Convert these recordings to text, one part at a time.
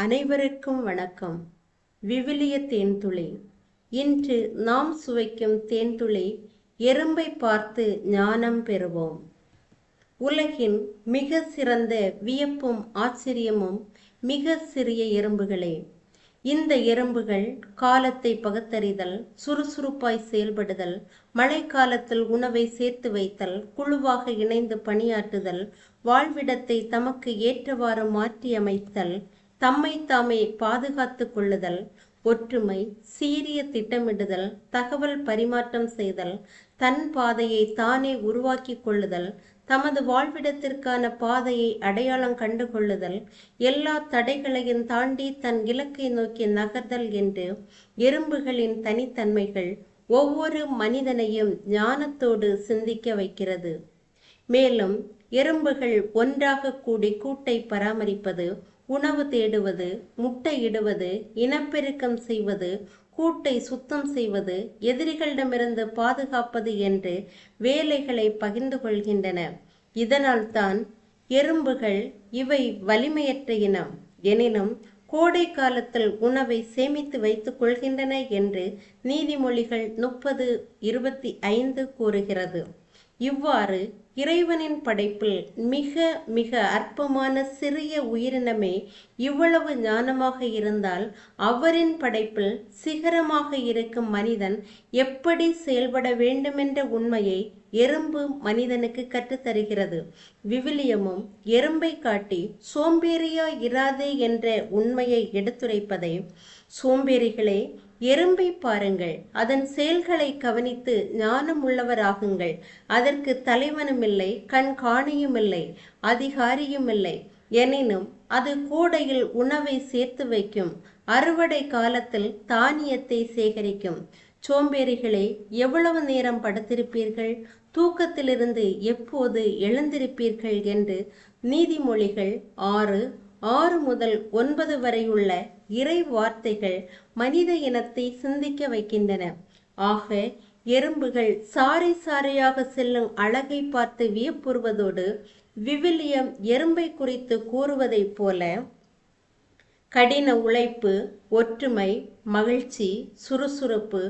அனைவருக்கும் வணக்கம். விவிலிய தேன்துளி. இன்று நாம் சுவைக்கும் தேன்துளி எறும்பை பார்த்து ஞானம் பெறுவோம். உலகின் மிக சிறந்த வியப்பும் ஆச்சரியமும் மிக சிறிய எறும்புகளே. இந்த எறும்புகள் காலத்தை பகுத்தறிதல் சுறுசுறுப்பாய் செயல்படுதல் மழைக்காலத்தில் உணவை சேர்த்து வைத்தல் குழுவாக இணைந்து பணியாற்றுதல் வாழ்விடத்தை தமக்கு ஏற்றவாறு மாற்றியமைத்தல் தம்மை தாமே பாதுகாத்து கொள்ளுதல் ஒற்றுமை சீரிய திட்டமிடுதல் தகவல் பரிமாற்றம் செய்தல் தன் பாதையை தானே உருவாக்கி கொள்ளுதல் தமது வாழ்விடத்திற்கான பாதையை அடையாளம் கண்டு கொள்ளுதல் எல்லா தடைகளையும் தாண்டி தன் இலக்கை நோக்கி நகர்தல் என்று எறும்புகளின் தனித்தன்மைகள் ஒவ்வொரு மனிதனையும் ஞானத்தோடு சிந்திக்க வைக்கிறது. மேலும் எறும்புகள் ஒன்றாக கூடி கூட்டை பராமரிப்பது உணவு தேடுவது முட்டையிடுவது இனப்பெருக்கம் செய்வது கூட்டை சுத்தம் செய்வது எதிரிகளிடமிருந்து பாதுகாப்பது என்று வேலைகளை பகிர்ந்து கொள்கின்றன. இதனால்தான் எறும்புகள் இவை வலிமையற்ற இனம். எனினும் கோடை காலத்தில் உணவை சேமித்து வைத்துக் கொள்கின்றன என்று நீதிமொழிகள் முப்பது இருபத்தி ஐந்து கூறுகிறது. இவ்வாறு இறைவனின் படைப்பில் மிக மிக அற்பமான சிறிய உயிரினமே இவ்வளவு ஞானமாக இருந்தால் அவரின் படைப்பில் சிகரமாக இருக்கும் மனிதன் எப்படி செயல்பட வேண்டுமென்ற உண்மையை எறும்பு மனிதனுக்கு கற்றுத்தருகிறது. விவிலியமும் எறும்பை காட்டி சோம்பேறியா இராதே என்ற உண்மையை எடுத்துரைப்பதை சோம்பேறிகளே எறும்பை பாருங்கள். அதன் செயல்களை கவனித்து ஞானம் உள்ளவராகுங்கள் அதற்கு தலைவனும் இல்லை கண் காணியுமில்லை அதிகாரியுமில்லை. எனினும் அது கூடையில் உணவை சேர்த்து வைக்கும். அறுவடை காலத்தில் தானியத்தை சேகரிக்கும். சோம்பேறிகளே எவ்வளவு நேரம் படுத்திருப்பீர்கள்? தூக்கத்திலிருந்து எப்போது எழுந்திருப்பீர்கள் என்று நீதிமொழிகள் ஆறு ஆறு முதல் ஒன்பது வரையுள்ள இறை வார்த்தைகள் மனித இனத்தை சிந்திக்க வைக்கின்றன. ஆக எறும்புகள் சாறை சாறையாக செல்லும் அழகை பார்த்து வியப்புறுவதோடு விவிலியம் எறும்பை குறித்து கூறுவதைப் போல கடின உழைப்பு ஒற்றுமை மகிழ்ச்சி சுறுசுறுப்பு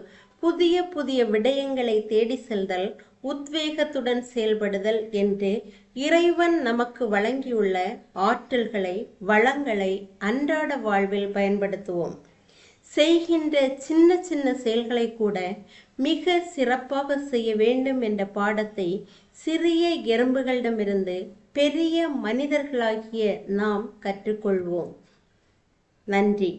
புதிய புதிய விடயங்களை தேடி செல்தல் உத்வேகத்துடன் செயல்படுதல் என்று இறைவன் நமக்கு வழங்கியுள்ள ஆற்றல்களை வளங்களை அன்றாட வாழ்வில் பயன்படுத்துவோம். செய்கின்ற சின்ன சின்ன செயல்களை கூட மிக சிறப்பாக செய்ய வேண்டும் என்ற பாடத்தை சிறிய எறும்புகளிடமிருந்து பெரிய மனிதர்களாகிய நாம் கற்றுக்கொள்வோம். நன்றி.